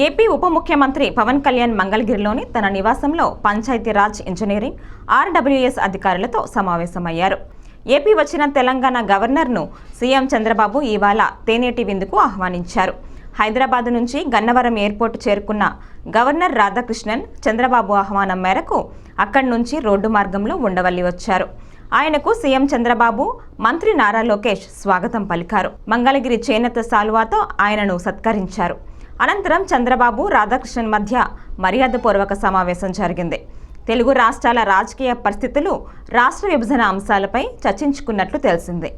AP ఉప ముఖ్యమంత్రి పవన్ కళ్యాణ్ మంగళగిరిలోని తన నివాసంలో పంచాయతీరాజ్ ఇంజనీరింగ్ ఆర్డబ్ల్యూఎస్ అధికారులతో సమావేశమయ్యారు. ఏపీ వచ్చిన తెలంగాణ గవర్నర్ను సీఎం చంద్రబాబు ఇవాళ తేనేటి విందుకు ఆహ్వానించారు. హైదరాబాద్ నుంచి గన్నవరం ఎయిర్పోర్ట్ చేరుకున్న గవర్నర్ రాధాకృష్ణన్ చంద్రబాబు ఆహ్వానం మేరకు అక్కడి నుంచి రోడ్డు మార్గంలో ఉండవల్లి వచ్చారు. ఆయనకు సీఎం చంద్రబాబు మంత్రి నారా లోకేష్ స్వాగతం పలికారు. మంగళగిరి చేనేత సాలువాతో ఆయనను సత్కరించారు. అనంతరం చంద్రబాబు రాధాకృష్ణన్ మధ్య మర్యాదపూర్వక సమావేశం జరిగింది. తెలుగు రాష్ట్రాల రాజకీయ పరిస్థితులు రాష్ట్ర విభజన అంశాలపై చర్చించుకున్నట్లు తెలిసింది.